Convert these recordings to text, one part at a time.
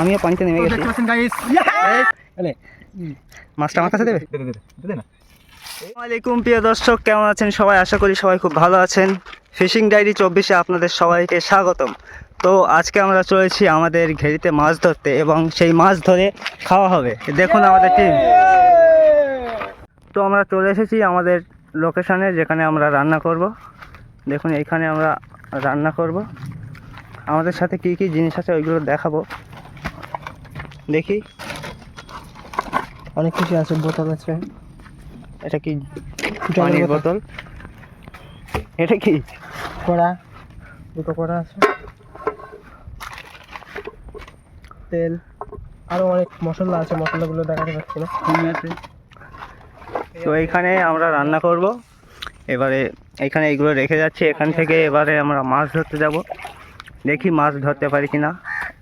আমিও পানিতে নেমে গেছি মাছটা আমার কাছে দেবে আসসালামাইকুম প্রিয় দর্শক কেমন আছেন সবাই আশা করি সবাই খুব ভালো আছেন ফিশিং ডায়েরি চব্বিশে আপনাদের সবাইকে স্বাগতম তো আজকে আমরা চলেছি আমাদের ঘেরিতে মাছ ধরতে এবং সেই মাছ ধরে খাওয়া হবে দেখুন আমাদের টিম তো আমরা চলে এসেছি আমাদের লোকেশনে যেখানে আমরা রান্না করব দেখুন এইখানে আমরা রান্না করব আমাদের সাথে কী কী জিনিস আছে ওইগুলো দেখাবো দেখি। অনেক কিছু আছে বোতল আছে। এটা কি জলের বোতল। এটা কি? কড়া দুটো কড়া আছে। তেল। আরও অনেক মশলা আছে মশলাগুলো দেখাতে পাচ্ছি না। তো এইখানে আমরা রান্না করব। এবারে এখানে এইগুলো রেখে যাচ্ছি। এখান থেকে এবারে আমরা মাছ ধরতে যাব। দেখি মাছ ধরতে পারি কিনা।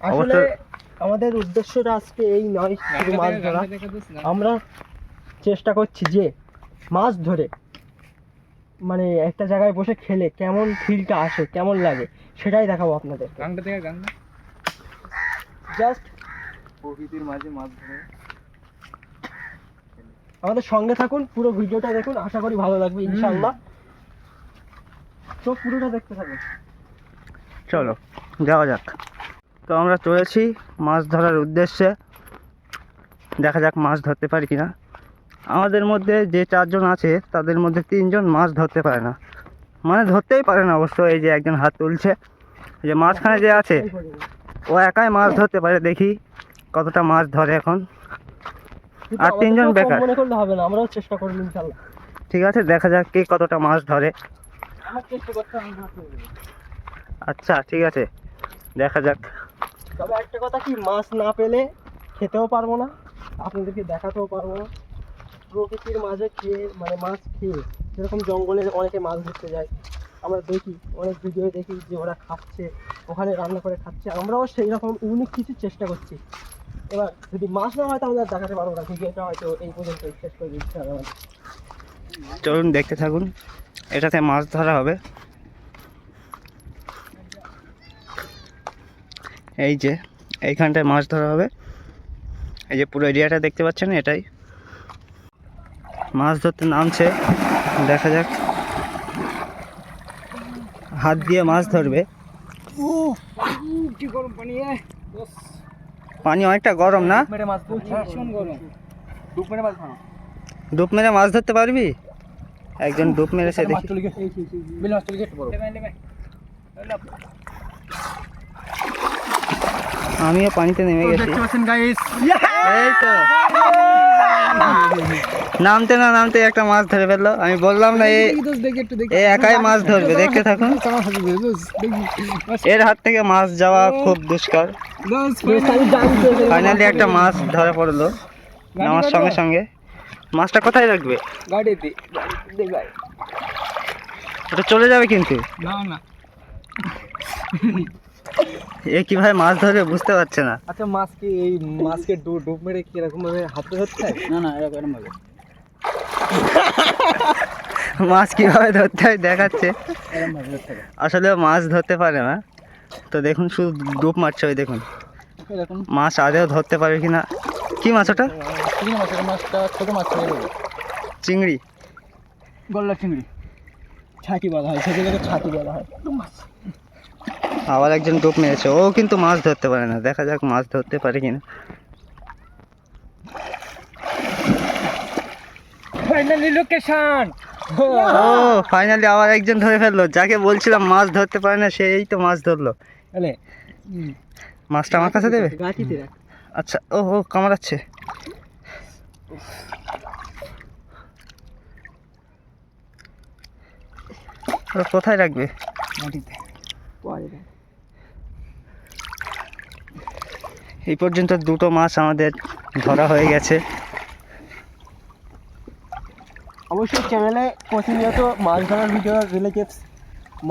আসলে অবশ্যই আমাদের উদ্দেশ্যটা আজকে এই নয় শুধু মাছ ধরা। আমরা চেষ্টা করছি যে মাছ ধরে মানে একটা জায়গায় বসে খেলে কেমন ফিলটা আসে কেমন লাগে সেটাই দেখাবো আপনাদের গানটা থেকে গান জাস্ট প্রকৃতির মাঝে মাছ ধরে। আমাদের সঙ্গে থাকুন পুরো ভিডিওটা দেখুন আশা করি ভালো লাগবে ইনশাআল্লাহ। তো পুরোটা দেখতে থাকুন। চলো যাওয়া যাক। তো আমরা চলেছি মাছ ধরার উদ্দেশ্যে। দেখা যাক মাছ ধরতে পারি কিনা। আমাদের মধ্যে যে চারজন আছে তাদের মধ্যে তিনজন মাছ ধরতে পারে না। মানে ধরতেই পারে না অবশ্য এই যে একজন হাত তুলছে। যে মাঝখানে যে আছে ও একাই মাছ ধরতে পারে। দেখি কতটা মাছ ধরে এখন। আর তিনজন বেকার। মনে করলে হবে না আমরাও চেষ্টা করব ইনশাআল্লাহ ঠিক আছে দেখা যাক কে কতটা মাছ ধরে। চেষ্টা করতে পারব। আচ্ছা ঠিক আছে। দেখা যাক। তবে একটা কথা কি, মাছ না পেলে খেতেও পারব না, আপনাদেরকে দেখাতেও পারব না। প্রকৃতির মাঝে খেয়ে মানে মাছ খেয়ে যেরকম জঙ্গলে অনেকে মাছ ধরতে যায়। আমরা দেখি, অনেক ভিডিও দেখি যে ওরা খাচ্ছে, ওখানে রান্না করে খাচ্ছে, আমরাও সেই রকম ইউনিক কিছু চেষ্টা করছি। এবার যদি মাছ না হয় তাহলে দেখাতে পারব না, ভিডিওটা হয়তো এই পর্যন্ত শেষ করে দিচ্ছি চলুন দেখতে থাকুন, এটাতে মাছ ধরা হবে। এই যে, এইখানটায় মাছ ধরা হবে। এই যে পুরো এরিয়াটা দেখতে পাচ্ছেন, এটাই। মাছ ধরতে নামছে, দেখা যাক। হাত দিয়ে মাছ ধরবে। পানি অনেকটা গরম না? ডুব মেরে মাছ ধরতে পারবি? একজন ডুব মেরেছে, দেখি চলে গেছে বিল মাছ চলে গেছে বড় আমিও পানিতে নেমে গেছি। এই তো। নামতে না নামতে একটা মাছ ধরে ফেলল। আমি বললাম না এই দেখি একটু দেখি। এ একাই মাছ ধরবে দেখতে থাকুন। এর হাত থেকে মাছ যাওয়া খুব দুষ্কর। ফাইনালি একটা মাছ ধরা পড়ল। আমার সঙ্গে সঙ্গে। মাছটা কোথায় রাখবে? ওটা চলে যাবে কিন্তু। না না। এ কীভাবে মাছ ধরবে বুঝতে পারছে না। আচ্ছা মাছ কি এই মাছকে ডুব ডুব মেরে কি এরকম ভাবে হাতে ধরতে হয়? না না এরকম ভাবে। মাছ কীভাবে ধরতে হয় দেখাচ্ছে। আসলে মাছ ধরতে পারে না। তো দেখুন শুধু ডুব মারছে ওই দেখুন। মাছ আদেও ধরতে পারবে কিনা কি মাছ ওটা? চিংড়ি মাছ মাছটা ছোট মাছ চিংড়ি। গল্লা চিংড়ি। ছাতি বলা হয় সেগুলোকে ছাতি বলা হয়। আবার একজন ডুব মেরেছে। ও কিন্তু মাছ ধরতে পারে না। দেখা যাক মাছ ধরতে পারে কিনা। ফাইনালি লোকেশন ও ফাইনালি আবার একজন ধরে ফেলল। যাকে বলছিলাম মাছ ধরতে পারে না সেই তো মাছ ধরলো। মাছটা আমার কাছে দেবে? আচ্ছা ও ও কামড়াচ্ছে। কোথায় রাখবে? মাটিতে পরে দেখ। এই পর্যন্ত দুটো মাছ আমাদের ধরা হয়ে গেছে। অবশ্যই চ্যানেলে প্রতিনিয়ত মাছ ধরার ভিডিও রিলেটেড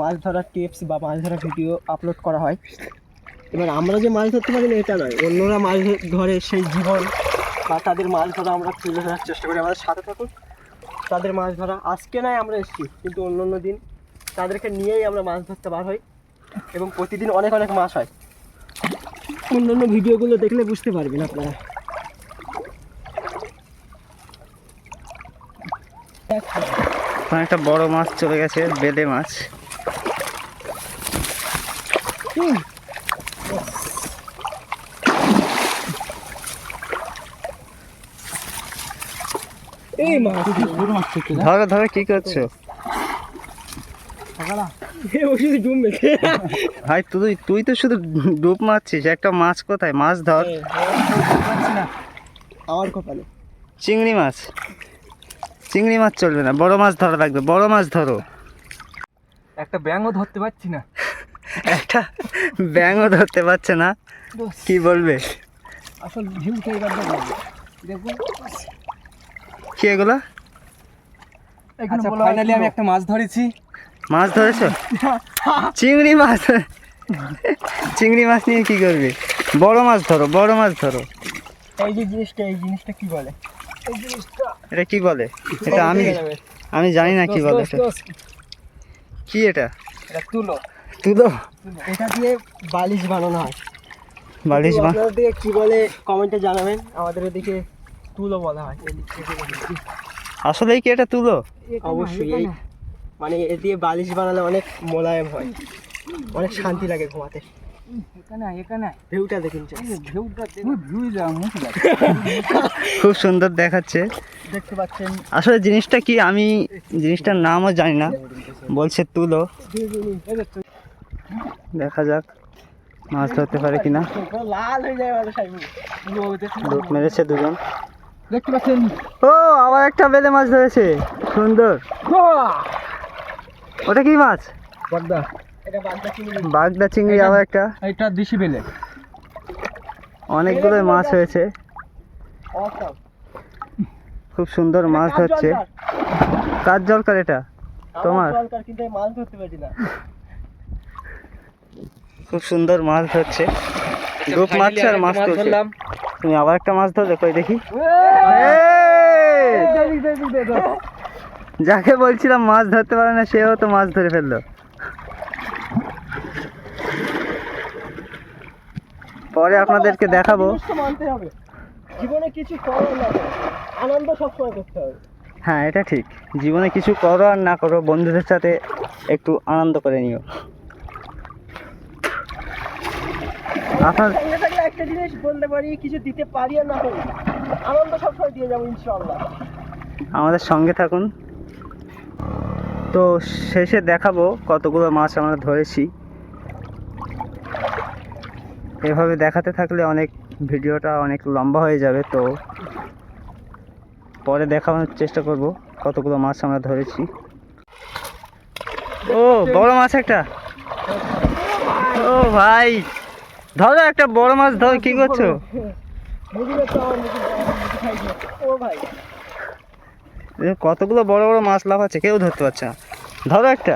মাছ ধরার টিপস বা মাছ ধরার ভিডিও আপলোড করা হয়। এবার আমরা যে মাছ ধরতে পারি না, এটা নয়। অন্যরা মাছ ধরে সেই জীবন বা তাদের মাছ ধরা আমরা তুলে ধরার চেষ্টা করি। আমাদের সাথে থাকুন। তাদের মাছ ধরা আজকে নয়, আমরা এসেছি। কিন্তু অন্য অন্য দিন তাদেরকে নিয়েই আমরা মাছ ধরতে বার হই। এবং প্রতিদিন অনেক অনেক মাছ হয়। অন্যান্য ভিডিওগুলো দেখলে বুঝতে পারবেন আপনারা। একটা বড় মাছ চলে গেছে বেদে মাছ। এই মাছ। ধরো ধরো কি করছ? ভাই তুই তুই তো শুধু ডুব মারছিস একটা মাছ কোথায়? মাছ ধর। আমার কপালে। চিংড়ি মাছ। চিংড়ি মাছ চলবে না বড় মাছ ধরা লাগবে বড় মাছ ধরো। একটা ব্যাঙও ধরতে পারছি না। একটা ব্যাঙও ধরতে পারছে না কি বলবে? আসল ভিউ দেখুন। কি এগুলো? আচ্ছা ফাইনালি আমি একটা মাছ ধরেছি। মাছ ধরেছো? চিংড়ি মাছ। চিংড়ি মাছ নিয়ে কি করবে? বড় মাছ ধরো বড় মাছ ধরো। এই যে জিনিসটা এই জিনিসটা কি বলে? এটা কি বলে? এটা আমি আমি জানি না কি বলে কি এটা? এটা তুলো। তুলো? এটা দিয়ে বালিশ বানানো হয়। বালিশ দিকে কি বলে কমেন্টে জানাবেন। আমাদের এদিকে তুলো বলা হয়। আসলেই কি এটা তুলো? অবশ্যই এই মানে এ দিয়ে বালিশ বানালে অনেক মোলায়েম হয়। অনেক শান্তি লাগে ঘুমাতে। ভিউটা দেখুন খুব সুন্দর দেখাচ্ছে। দেখতে পাচ্ছেন। আসলে জিনিসটা কি আমি জিনিসটার নামও জানি না। বলছে তুলো। দেখা যাক মাছ ধরতে পারে কিনা। ডুব মেরেছে দুজন। দেখতে পাচ্ছেন। ও আবার একটা বেলে মাছ ধরেছে। সুন্দর। ওটা কি মাছ বাগদা এটা বাগদা চিংড়ি বাগদা চিংড়ি আবার একটা এটা দিশি বেলে অনেকগুলো মাছ হয়েছে খুব সুন্দর মাছ ধরছে কার জলকার এটা তোমার? দরকার কিন্তু আমি মাছ ধরতে পারি না খুব সুন্দর মাছ ধরছে ডুব মাছ আর মাছ ধরলাম তুমি আবার একটা মাছ ধরবে কই দেখি এই! যাকে বলছিলাম মাছ ধরতে পারে না সেও তো মাছ ধরে ফেলল। পরে আপনাদেরকে দেখাবো। জীবনে কিছু আনন্দ সবসময় করতে হবে। হ্যাঁ এটা ঠিক। জীবনে কিছু করো আর না করো বন্ধুদের সাথে একটু আনন্দ করে নিও। আপনার একটা জিনিস বলতে পারি কিছু দিতে পারি আর না পারি। আনন্দ সবসময় দিয়ে যাব ইনশাআল্লাহ। আমাদের সঙ্গে থাকুন। তো শেষে দেখাবো কতগুলো মাছ আমরা ধরেছি। এভাবে দেখাতে থাকলে অনেক ভিডিওটা অনেক লম্বা হয়ে যাবে, তো পরে দেখানোর চেষ্টা করব কতগুলো মাছ আমরা ধরেছি। ও, বড় মাছ একটা। ও ভাই, ধরো একটা বড় মাছ ধর, কি করছ? ও ভাই। কতগুলো বড় বড় মাছ লাফাচ্ছে কেউ ধরতে পারছে না। ধরো একটা।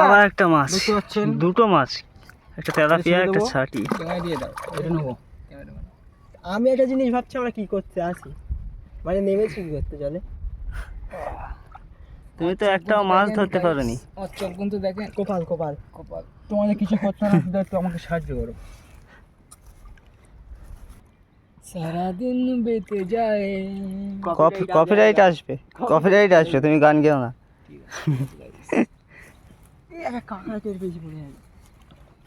আবার একটা মাছ। দুটো মাছ। একটা তেলাপিয়া একটা ছাটি। দিয়ে দাও এটা নেব। আমি একটা জিনিস ভাবছি আমরা কি করতে আসি? মানে নেমেছি কি করতে চলে? তুমি তো একটাও মাছ ধরতে পারোনি। আমার চোখ কিন্তু দেখেন। কোপাল কোপাল কোপাল তোমাদের কিছু করতে না শুধু একটু আমাকে সাহায্য করো। সারাদিন বেঁচে যায়। কপি কপিরাইট আসবে। কপিরাইট আসবে। তুমি গান গেও না।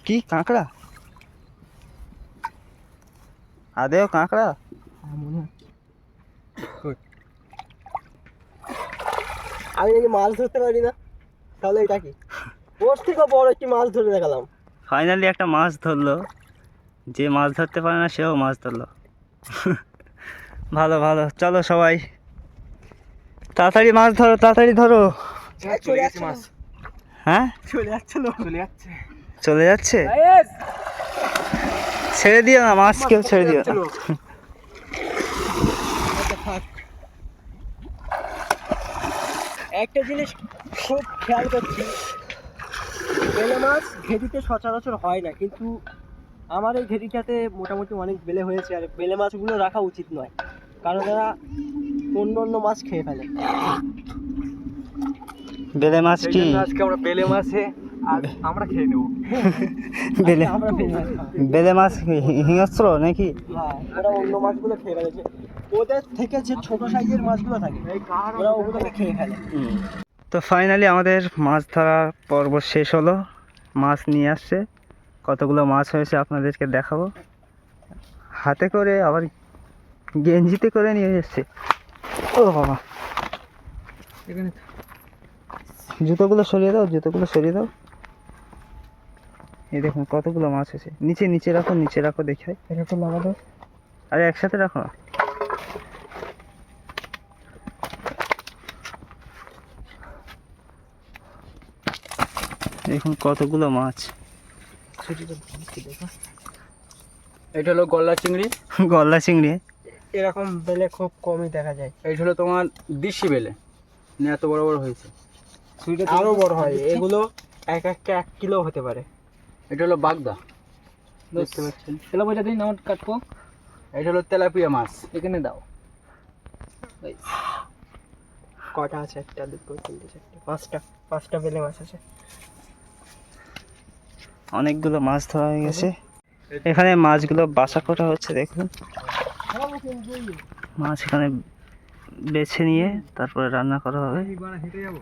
কি কাঁকড়া? আদেও কাঁকড়া? হ্যাঁ হয়। আমি নাকি মাছ ধরতে পারি না। তাহলে এটা কি? ওর থেকেও বড় একটি মাছ ধরে দেখালাম। ফাইনালি একটা মাছ ধরলো। যে মাছ ধরতে পারে না সেও মাছ ধরলো। ভালো ভালো। চলো সবাই। তাড়াতাড়ি মাছ ধরো তাড়াতাড়ি ধরো। চলে যাচ্ছে মাছ। হ্যাঁ? চলে যাচ্ছে চলে যাচ্ছে। চলে যাচ্ছে। ছেড়ে দিও না মাছ কেউ ছেড়ে দিও না। একটা জিনিস খুব খেয়াল করছি বেলে মাছ ঘেরিতে সচরাচর হয় না কিন্তু আমার এই ঘেরিটাতে মোটামুটি অনেক বেলে হয়েছে আর বেলে মাছগুলো রাখা উচিত নয় কারণ তারা অন্য অন্য মাছ খেয়ে ফেলে। বেলে মাছ কি? আজকে আমরা বেলে মাছে আমরা খেয়ে নেব। বেলে বেলে মাছ হিংস্র নাকি? হ্যাঁ ওরা অন্য মাছগুলো খেয়ে ফেলেছে। ওদের থেকে যে ছোট সাইজের মাছগুলো থাকে ওরা ওগুলোকে খেয়ে ফেলে। তো ফাইনালি আমাদের মাছ ধরার পর্ব শেষ হলো। মাছ নিয়ে আসছে। কতগুলো মাছ হয়েছে আপনাদেরকে দেখাবো। হাতে করে আবার গেঞ্জিতে করে নিয়ে এসছে। ও বাবা। এখানে জুতোগুলো সরিয়ে দাও জুতোগুলো সরিয়ে দাও। এই দেখুন কতগুলো মাছ আছে নিচে নিচে রাখো নিচে রাখো দেখে এটা তো লাগাতো আরে একসাথে রাখো না। দেখুন কতগুলো মাছ। এটা হলো গলদা চিংড়ি। গলদা চিংড়ি। এরকম বেলে খুব কমই দেখা যায়। এইটা হলো তোমার দিশি বেলে। না এত বড় বড় হয়েছে। আরও বড় হয়। এগুলো এক একটা এক কিলো হতে পারে। এটা হলো বাগদা। দেখতে পাচ্ছেন? এগুলো বোঝা দিন আমার কাটবো। এটা হলো তেলাপিয়া মাছ। এখানে দাও। কটা আছে? একটা দুটো তিনটে চারটে পাঁচটা। পাঁচটা বেলে মাছ আছে। অনেকগুলো মাছ ধরা হয়ে গেছে। এখানে মাছগুলো বাসা করা হচ্ছে দেখুন। মাছ এখানে বেছে নিয়ে তারপরে রান্না করা হবে। হেঁটে যাব।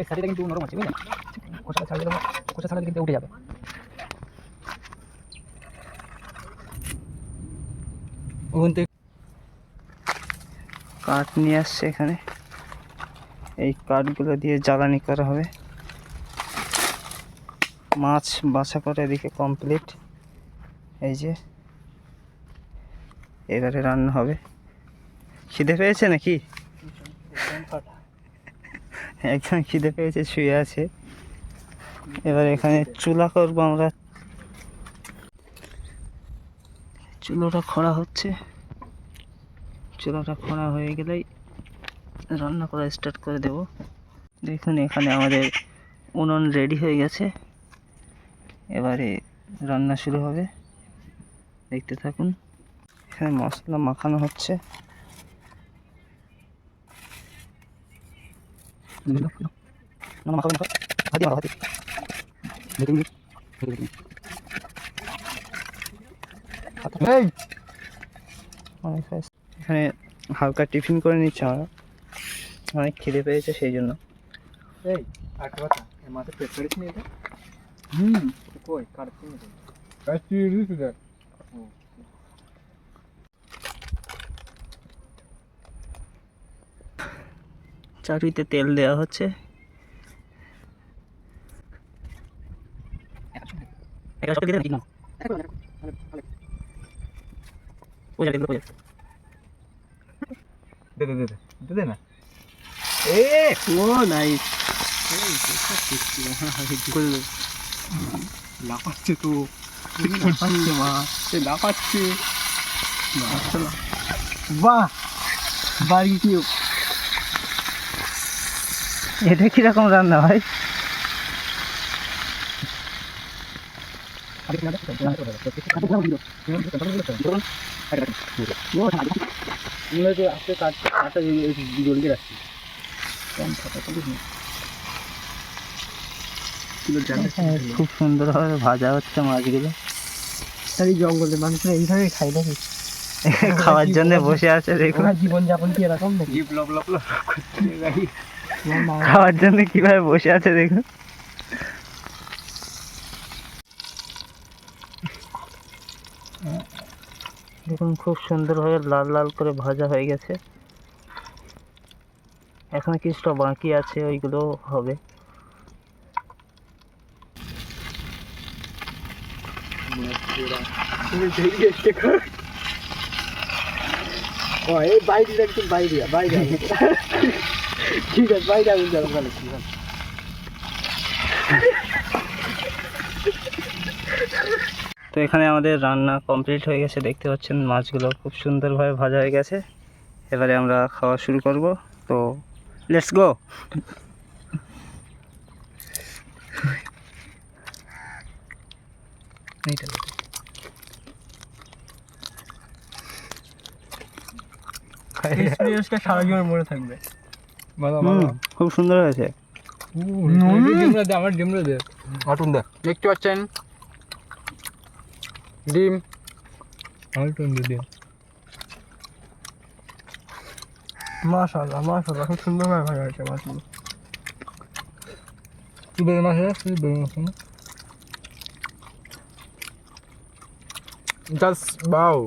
এই শাড়িটা কিন্তু নরম আছে কোষা ছাড়লে কোষা ছাড়লে কিন্তু উঠে যাবে। ওখান থেকে কাঠ নিয়ে আসছে এখানে। এই কাঠগুলো দিয়ে জ্বালানি করা হবে। মাছ বাছা করে এদিকে কমপ্লিট এই যে এবারে রান্না হবে। খিদে পেয়েছে নাকি? একদম খিদে পেয়েছে, শুয়ে আছে। এবার এখানে চুলা করব আমরা। চুলোটা খোঁড়া হচ্ছে। চুলাটা খোঁড়া হয়ে গেলেই রান্না করা স্টার্ট করে দেব। দেখুন, এখানে আমাদের উনুন রেডি হয়ে গেছে। এবারে রান্না শুরু হবে। দেখতে থাকুন। এখানে মশলা মাখানো হচ্ছে। না, না, হাত হাত। এখানে হালকা টিফিন করে নিচ্ছে আমরা। অনেক খিদে পেয়েছে সেই জন্য। এই একটা কথা এই মাছের পেট করিস নি এটা? হুম কই? কাটছি না কাটছি চাটুইতে তেল দেওয়া হচ্ছে দে দে দে দে দে দে না ও নাইস লাফাচ্ছে তো সে লাফাচ্ছে বাহ বারবিকিউ এটা কীরকম রান্না ভাই? জলদি রাখছি হ্যাঁ, খুব সুন্দরভাবে ভাজা হচ্ছে মাছগুলো। এই জঙ্গলে মানুষরা এইভাবে খাই নাকি? খাওয়ার জন্য বসে আছে দেখুন। জীবনযাপন কি এরকম নাকি? জিপ লপ লপ লপ করছে খাওয়ার জন্য কীভাবে বসে আছে দেখুন। দেখুন খুব সুন্দরভাবে লাল লাল করে ভাজা হয়ে গেছে। এখন কিছুটা বাকি আছে ওইগুলো হবে। বাইরে একটু বাইরে বাইরে। ঠিক আছে বাইরে আমি যাব ভালো ঠিক আছে তো এখানে আমাদের রান্না কমপ্লিট হয়ে গেছে দেখতে পাচ্ছেন মাছগুলো খুব সুন্দরভাবে ভাজা হয়ে গেছে। এবারে আমরা খাওয়া শুরু করব। তো লেটস গো এইটা। সারা জীবন মনে থাকবে। খুব সুন্দর হয়েছে। আমার ডিমরা দে আটুন দে দেখতে পাচ্ছেন? ডিম। আটুন দে ডিম মাশাআল্লাহ মাশাআল্লাহ খুব সুন্দরভাবে ভাজা হয়েছে মাছগুলো তুই বের মাছ আছে তুই বের মাছ না জাস্ট বাও।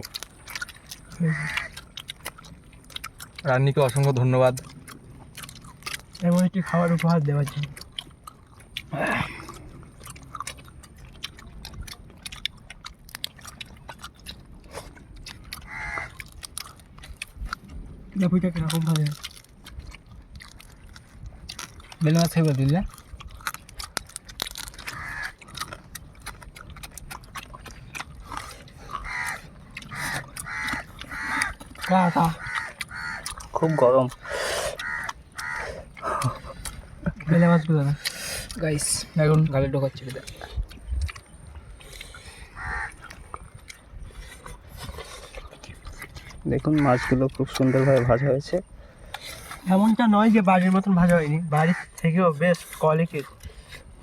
রান্নিকে অসংখ্য ধন্যবাদ। এমন একটি খাবার উপহার দেওয়ার জন্য। লেবুটা কীরকম ভাবে বেলে মাছ খাইবা দিলে। খুব গরম। বেলে মাছগুলো না? গাইস এখন গালে ঢোকাচ্ছি এটা। দেখুন মাছগুলো খুব সুন্দরভাবে ভাজা হয়েছে। এমনটা নয় যে বাড়ির মতন ভাজা হয়নি। বাড়ির থেকেও বেশ কোয়ালিটির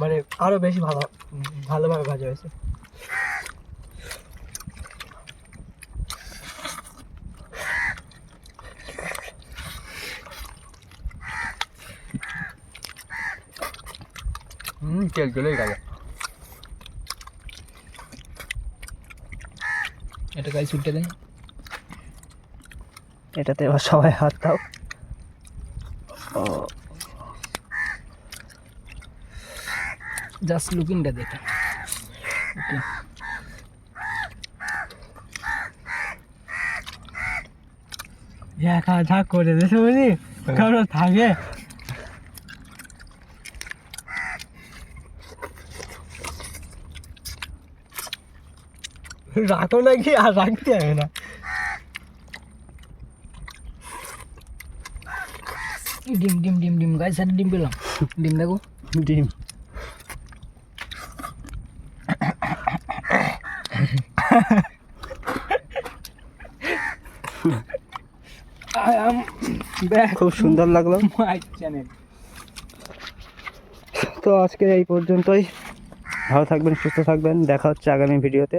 মানে আরও বেশি ভালো ভালোভাবে ভাজা হয়েছে। হুম তেল চলে গেল এটা গাইস উল্টে দেন। এটাতে এবার সবাই হাত দাও। ও জাস্ট লুকিংটা দেখে ওকে একা ঝাঁক করে দিয়েছে বুঝলি? কারণ থাকে। রাখো নাকি আর রাখতে হবে না? ডিম ডিম ডিম ডিম গাইস আর ডিম পেলাম। ডিম দেখো। ডিম। খুব সুন্দর লাগল। চ্যানেল তো আজকে এই পর্যন্তই। ভালো থাকবেন সুস্থ থাকবেন। দেখা হচ্ছে আগামী ভিডিওতে।